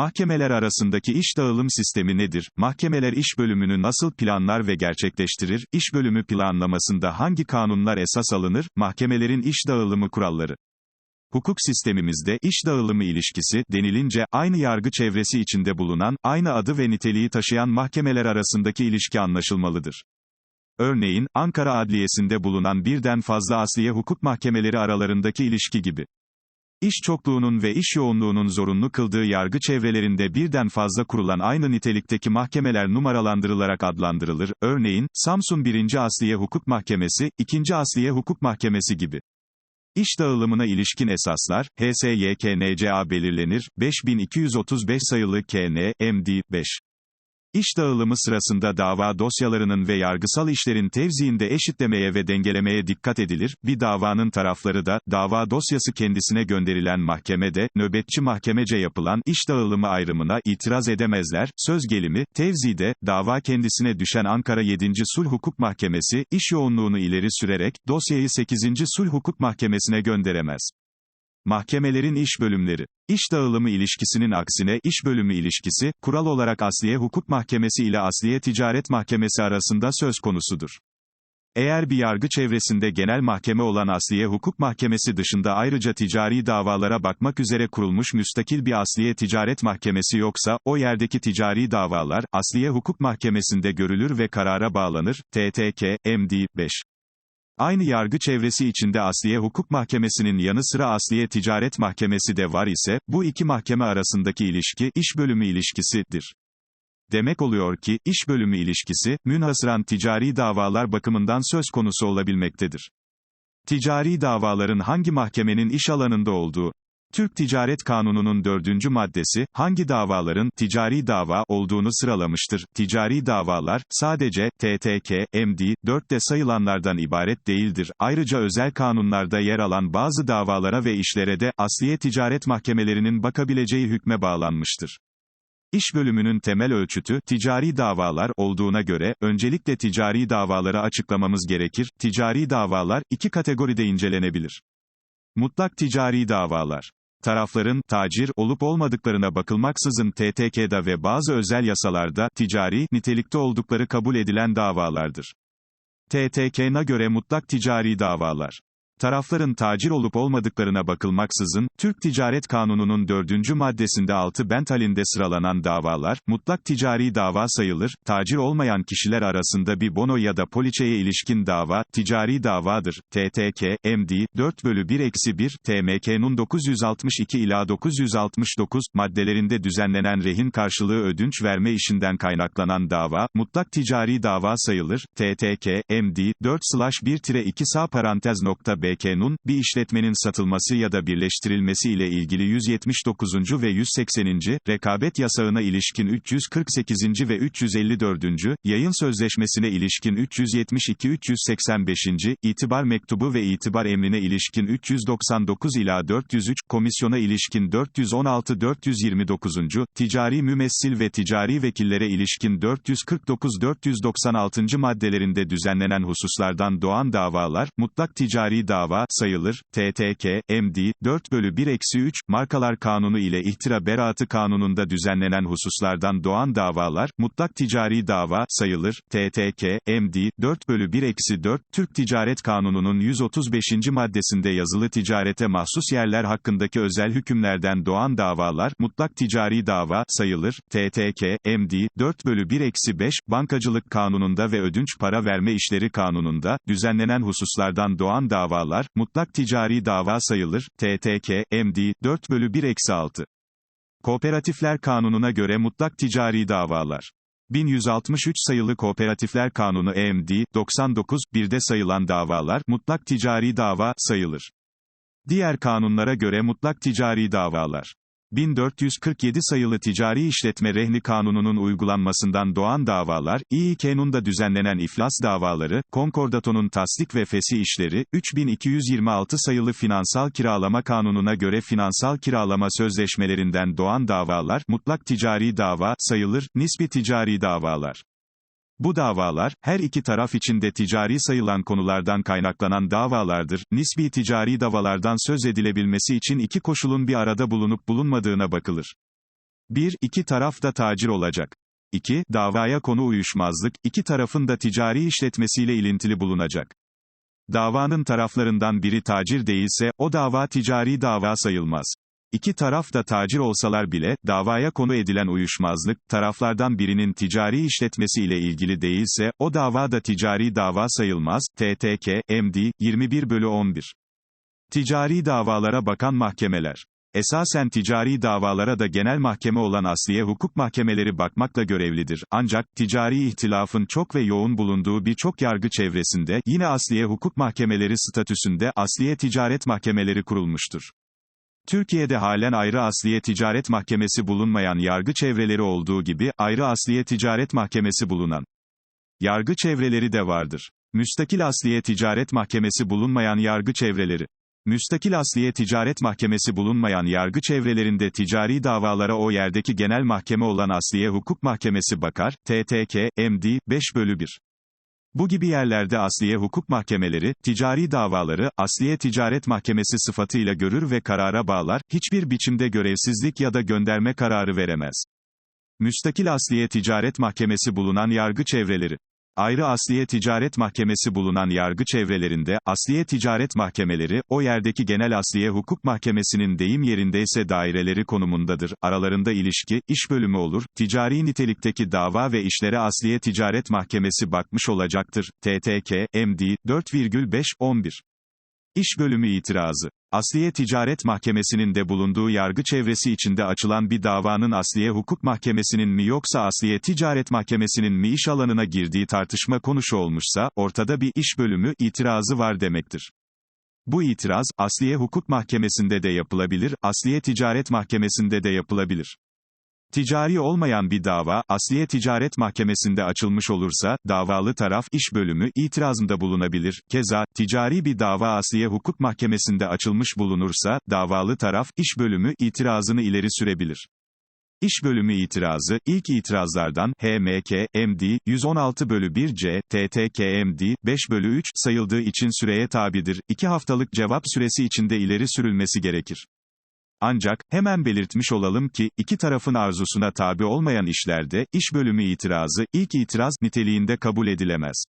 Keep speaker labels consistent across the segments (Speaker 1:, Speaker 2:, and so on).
Speaker 1: Mahkemeler arasındaki iş dağılım sistemi nedir? Mahkemeler iş bölümünü nasıl planlar ve gerçekleştirir? İş bölümü planlamasında hangi kanunlar esas alınır? Mahkemelerin iş dağılımı kuralları. Hukuk sistemimizde iş dağılımı ilişkisi denilince aynı yargı çevresi içinde bulunan, aynı adı ve niteliği taşıyan mahkemeler arasındaki ilişki anlaşılmalıdır. Örneğin, Ankara Adliyesi'nde bulunan birden fazla asliye hukuk mahkemeleri aralarındaki ilişki gibi. İş çokluğunun ve iş yoğunluğunun zorunlu kıldığı yargı çevrelerinde birden fazla kurulan aynı nitelikteki mahkemeler numaralandırılarak adlandırılır. Örneğin, Samsun 1. Asliye Hukuk Mahkemesi, 2. Asliye Hukuk Mahkemesi gibi. İş dağılımına ilişkin esaslar, HSYKNCA belirlenir, 5235 sayılı KN, MD, 5. İş dağılımı sırasında dava dosyalarının ve yargısal işlerin tevziinde eşitlemeye ve dengelemeye dikkat edilir, bir davanın tarafları da, dava dosyası kendisine gönderilen mahkemede, nöbetçi mahkemece yapılan iş dağılımı ayrımına itiraz edemezler, söz gelimi, tevzide, dava kendisine düşen Ankara 7. Sulh Hukuk Mahkemesi, iş yoğunluğunu ileri sürerek, dosyayı 8. Sulh Hukuk Mahkemesi'ne gönderemez. Mahkemelerin iş bölümleri. İş dağılımı ilişkisinin aksine iş bölümü ilişkisi, kural olarak Asliye Hukuk Mahkemesi ile Asliye Ticaret Mahkemesi arasında söz konusudur. Eğer bir yargı çevresinde genel mahkeme olan Asliye Hukuk Mahkemesi dışında ayrıca ticari davalara bakmak üzere kurulmuş müstakil bir Asliye Ticaret Mahkemesi yoksa, o yerdeki ticari davalar, Asliye Hukuk Mahkemesi'nde görülür ve karara bağlanır, TTK, MD, 5. Aynı yargı çevresi içinde Asliye Hukuk Mahkemesi'nin yanı sıra Asliye Ticaret Mahkemesi de var ise, bu iki mahkeme arasındaki ilişki, iş bölümü ilişkisidir. Demek oluyor ki, iş bölümü ilişkisi, münhasıran ticari davalar bakımından söz konusu olabilmektedir. Ticari davaların hangi mahkemenin iş alanında olduğu, Türk Ticaret Kanunu'nun dördüncü maddesi, hangi davaların, ticari dava, olduğunu sıralamıştır. Ticari davalar, sadece, TTK, MD, 4'te sayılanlardan ibaret değildir. Ayrıca özel kanunlarda yer alan bazı davalara ve işlere de, asliye ticaret mahkemelerinin bakabileceği hükme bağlanmıştır. İş bölümünün temel ölçütü, ticari davalar, olduğuna göre, öncelikle ticari davaları açıklamamız gerekir. Ticari davalar, iki kategoride incelenebilir. Mutlak ticari davalar. Tarafların, tacir, olup olmadıklarına bakılmaksızın TTK'da ve bazı özel yasalarda, ticari, nitelikte oldukları kabul edilen davalardır. TTK'na göre mutlak ticari davalar. Tarafların tacir olup olmadıklarına bakılmaksızın, Türk Ticaret Kanunu'nun dördüncü maddesinde altı bent halinde sıralanan davalar, mutlak ticari dava sayılır, tacir olmayan kişiler arasında bir bono ya da poliçeye ilişkin dava, ticari davadır. TTK, MD, 4 bölü 1 eksi 1, TMK'nun 962 ila 969, maddelerinde düzenlenen rehin karşılığı ödünç verme işinden kaynaklanan dava, mutlak ticari dava sayılır. TTK, MD, 4-1-2 sağ parantez nokta B BK'nun, bir işletmenin satılması ya da birleştirilmesi ile ilgili 179. ve 180. rekabet yasağına ilişkin 348. ve 354. yayın sözleşmesine ilişkin 372-385. itibar mektubu ve itibar emrine ilişkin 399 ila 403, komisyona ilişkin 416-429. ticari mümessil ve ticari vekillere ilişkin 449-496. maddelerinde düzenlenen hususlardan doğan davalar, mutlak ticari dava dava, sayılır, TTK, MD, 4 bölü 1 eksi 3, Markalar Kanunu ile İhtira Beraatı Kanunu'nda düzenlenen hususlardan doğan davalar, mutlak ticari dava, sayılır, TTK, MD, 4 bölü 1 eksi 4, Türk Ticaret Kanunu'nun 135. maddesinde yazılı ticarete mahsus yerler hakkındaki özel hükümlerden doğan davalar, mutlak ticari dava, sayılır, TTK, MD, 4 bölü 1 eksi 5, Bankacılık Kanunu'nda ve Ödünç Para Verme İşleri Kanunu'nda, düzenlenen hususlardan doğan davalar, davalar, mutlak ticari dava sayılır, TTK, MD, 4 bölü 1 eksi 6. Kooperatifler Kanunu'na göre mutlak ticari davalar. 1163 sayılı Kooperatifler Kanunu EMD, 99, 1'de sayılan davalar, mutlak ticari dava, sayılır. Diğer kanunlara göre mutlak ticari davalar. 1447 sayılı Ticari İşletme Rehni Kanunu'nun uygulanmasından doğan davalar, İİK'nun düzenlenen iflas davaları, Konkordatonun tasdik ve fesi işleri, 3226 sayılı Finansal Kiralama Kanunu'na göre finansal kiralama sözleşmelerinden doğan davalar, mutlak ticari dava, sayılır, nispi ticari davalar. Bu davalar, her iki taraf içinde ticari sayılan konulardan kaynaklanan davalardır. Nisbi ticari davalardan söz edilebilmesi için iki koşulun bir arada bulunup bulunmadığına bakılır. 1. İki taraf da tacir olacak. 2. Davaya konu uyuşmazlık, iki tarafın da ticari işletmesiyle ilintili bulunacak. Davanın taraflarından biri tacir değilse, o dava ticari dava sayılmaz. İki taraf da tacir olsalar bile, davaya konu edilen uyuşmazlık, taraflardan birinin ticari işletmesi ile ilgili değilse, o dava da ticari dava sayılmaz. TTK, MD, 21 bölü 11. Ticari davalara bakan mahkemeler. Esasen ticari davalara da genel mahkeme olan asliye hukuk mahkemeleri bakmakla görevlidir. Ancak, ticari ihtilafın çok ve yoğun bulunduğu birçok yargı çevresinde, yine asliye hukuk mahkemeleri statüsünde, asliye ticaret mahkemeleri kurulmuştur. Türkiye'de halen ayrı asliye ticaret mahkemesi bulunmayan yargı çevreleri olduğu gibi, ayrı asliye ticaret mahkemesi bulunan yargı çevreleri de vardır. Müstakil asliye ticaret mahkemesi bulunmayan yargı çevreleri. Müstakil asliye ticaret mahkemesi bulunmayan yargı çevrelerinde ticari davalara o yerdeki genel mahkeme olan asliye hukuk mahkemesi bakar, TTK, MD, 5 bölü 1. Bu gibi yerlerde asliye hukuk mahkemeleri, ticari davaları, asliye ticaret mahkemesi sıfatıyla görür ve karara bağlar, hiçbir biçimde görevsizlik ya da gönderme kararı veremez. Müstakil asliye ticaret mahkemesi bulunan yargı çevreleri. Ayrı asliye ticaret mahkemesi bulunan yargı çevrelerinde, asliye ticaret mahkemeleri, o yerdeki genel asliye hukuk mahkemesinin deyim yerindeyse daireleri konumundadır, aralarında ilişki, iş bölümü olur, ticari nitelikteki dava ve işlere asliye ticaret mahkemesi bakmış olacaktır. TTK, MD, 4,5-11. İş bölümü itirazı. Asliye Ticaret Mahkemesi'nin de bulunduğu yargı çevresi içinde açılan bir davanın Asliye Hukuk Mahkemesi'nin mi yoksa Asliye Ticaret Mahkemesi'nin mi iş alanına girdiği tartışma konusu olmuşsa, ortada bir iş bölümü itirazı var demektir. Bu itiraz, Asliye Hukuk Mahkemesi'nde de yapılabilir, Asliye Ticaret Mahkemesi'nde de yapılabilir. Ticari olmayan bir dava, Asliye Ticaret Mahkemesi'nde açılmış olursa, davalı taraf, iş bölümü, itirazında bulunabilir. Keza, ticari bir dava Asliye Hukuk Mahkemesi'nde açılmış bulunursa, davalı taraf, iş bölümü, itirazını ileri sürebilir. İş bölümü itirazı, ilk itirazlardan, HMK, MD, 116 bölü 1 C, TTK MD, 5 bölü 3, sayıldığı için süreye tabidir. 2 haftalık cevap süresi içinde ileri sürülmesi gerekir. Ancak, hemen belirtmiş olalım ki, iki tarafın arzusuna tabi olmayan işlerde, iş bölümü itirazı, ilk itiraz, niteliğinde kabul edilemez.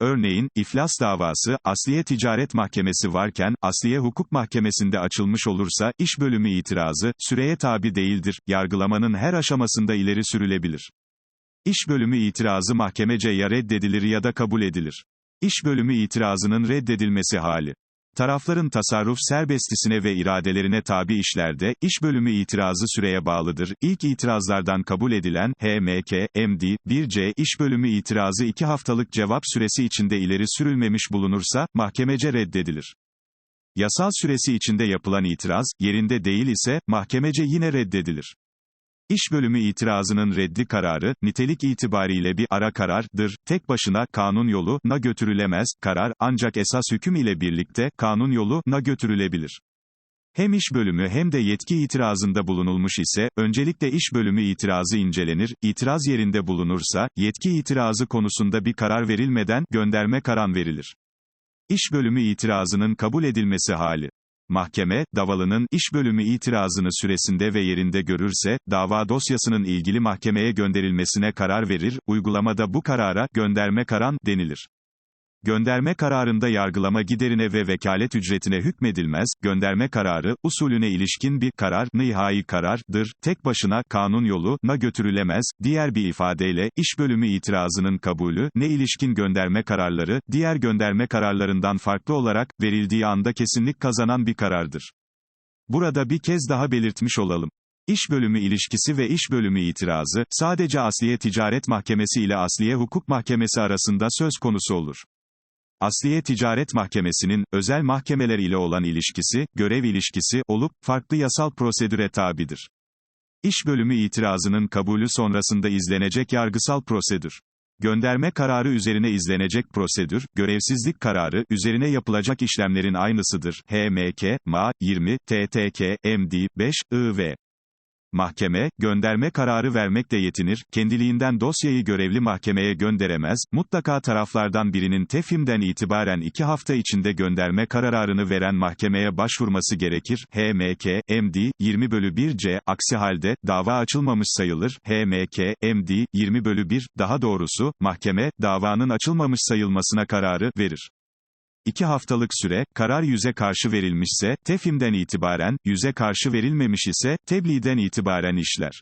Speaker 1: Örneğin, iflas davası, Asliye Ticaret Mahkemesi varken, Asliye Hukuk Mahkemesi'nde açılmış olursa, iş bölümü itirazı, süreye tabi değildir, yargılamanın her aşamasında ileri sürülebilir. İş bölümü itirazı mahkemece ya reddedilir ya da kabul edilir. İş bölümü itirazının reddedilmesi hali. Tarafların tasarruf serbestisine ve iradelerine tabi işlerde, iş bölümü itirazı süreye bağlıdır. İlk itirazlardan kabul edilen, HMK, MD, 1C iş bölümü itirazı 2 haftalık cevap süresi içinde ileri sürülmemiş bulunursa, mahkemece reddedilir. Yasal süresi içinde yapılan itiraz, yerinde değil ise, mahkemece yine reddedilir. İş bölümü itirazının reddi kararı, nitelik itibariyle bir ara karardır, tek başına, kanun yolu, na götürülemez, karar, ancak esas hüküm ile birlikte, kanun yolu, na götürülebilir. Hem iş bölümü hem de yetki itirazında bulunulmuş ise, öncelikle iş bölümü itirazı incelenir, itiraz yerinde bulunursa, yetki itirazı konusunda bir karar verilmeden, gönderme karan verilir. İş bölümü itirazının kabul edilmesi hali. Mahkeme, davalının iş bölümü itirazını süresinde ve yerinde görürse, dava dosyasının ilgili mahkemeye gönderilmesine karar verir, uygulamada bu karara, gönderme karan, denilir. Gönderme kararında yargılama giderine ve vekalet ücretine hükmedilmez, gönderme kararı, usulüne ilişkin bir karar, nihai karardır, tek başına, kanun yolu, na götürülemez, diğer bir ifadeyle, iş bölümü itirazının kabulü, ne ilişkin gönderme kararları, diğer gönderme kararlarından farklı olarak, verildiği anda kesinlik kazanan bir karardır. Burada bir kez daha belirtmiş olalım. İş bölümü ilişkisi ve iş bölümü itirazı, sadece Asliye Ticaret Mahkemesi ile Asliye Hukuk Mahkemesi arasında söz konusu olur. Asliye Ticaret Mahkemesi'nin, özel mahkemeler ile olan ilişkisi, görev ilişkisi, olup, farklı yasal prosedüre tabidir. İş bölümü itirazının kabulü sonrasında izlenecek yargısal prosedür. Gönderme kararı üzerine izlenecek prosedür, görevsizlik kararı, üzerine yapılacak işlemlerin aynısıdır. HMK, MA, 20, TTK, MD, 5, IV. Mahkeme, gönderme kararı vermekle yetinir, kendiliğinden dosyayı görevli mahkemeye gönderemez, mutlaka taraflardan birinin tefhimden itibaren iki hafta içinde gönderme kararını veren mahkemeye başvurması gerekir, HMK, MD, 20 bölü 1 C, aksi halde, dava açılmamış sayılır, HMK, MD, 20 bölü 1, daha doğrusu, mahkeme, davanın açılmamış sayılmasına kararı verir. İki haftalık süre, karar yüze karşı verilmişse, tefhimden itibaren, yüze karşı verilmemiş ise, tebliğden itibaren işler.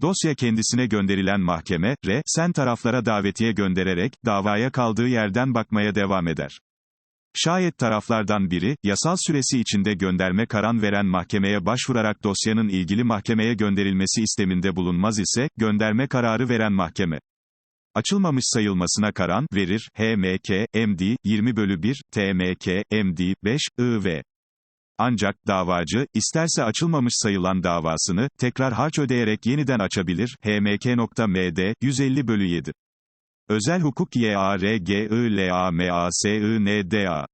Speaker 1: Dosya kendisine gönderilen mahkeme, R, sen taraflara davetiye göndererek, davaya kaldığı yerden bakmaya devam eder. Şayet taraflardan biri, yasal süresi içinde gönderme karan veren mahkemeye başvurarak dosyanın ilgili mahkemeye gönderilmesi isteminde bulunmaz ise, gönderme kararı veren mahkeme, açılmamış sayılmasına karan verir, HMK, MD, 20 bölü 1, TMK, MD, 5, IV. Ancak, davacı, isterse açılmamış sayılan davasını, tekrar harç ödeyerek yeniden açabilir, HMK.MD, 150 bölü 7. Özel hukuk YARGILAMASINDA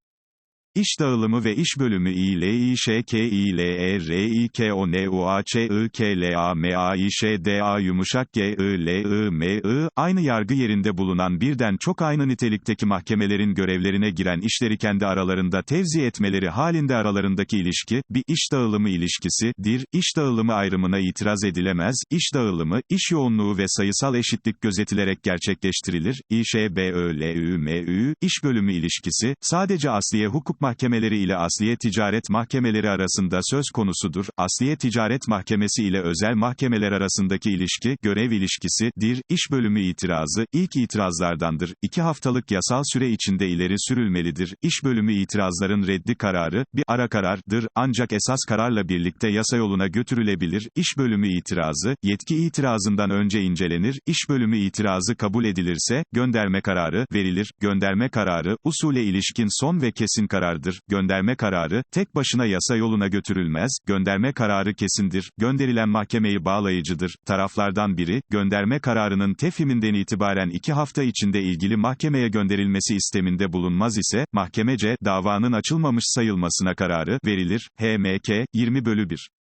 Speaker 1: İş dağılımı ve iş bölümü İLİŞKİLERİKONUAÇIKLAMAİŞDA yumuşak GILIMI, aynı yargı yerinde bulunan birden çok aynı nitelikteki mahkemelerin görevlerine giren işleri kendi aralarında tevzi etmeleri halinde aralarındaki ilişki, bir iş dağılımı ilişkisidir. İş dağılımı ayrımına itiraz edilemez, iş dağılımı, iş yoğunluğu ve sayısal eşitlik gözetilerek gerçekleştirilir. İŞBÖLÜMÜ, iş bölümü ilişkisi, sadece asliye hukuk mahkemeleri ile asliye ticaret mahkemeleri arasında söz konusudur. Asliye ticaret mahkemesi ile özel mahkemeler arasındaki ilişki, görev ilişkisidir. İş bölümü itirazı, ilk itirazlardandır. İki haftalık yasal süre içinde ileri sürülmelidir. İş bölümü itirazların reddi kararı, bir ara karardır, ancak esas kararla birlikte yasa yoluna götürülebilir. İş bölümü itirazı, yetki itirazından önce incelenir. İş bölümü itirazı kabul edilirse, gönderme kararı verilir. Gönderme kararı, usule ilişkin son ve kesin karardır. Gönderme kararı, tek başına yasa yoluna götürülmez, gönderme kararı kesindir. Gönderilen mahkemeyi bağlayıcıdır. Taraflardan biri, gönderme kararının tefhiminden itibaren iki hafta içinde ilgili mahkemeye gönderilmesi isteminde bulunmaz ise, mahkemece, davanın açılmamış sayılmasına kararı verilir. HMK, 20 bölü 1.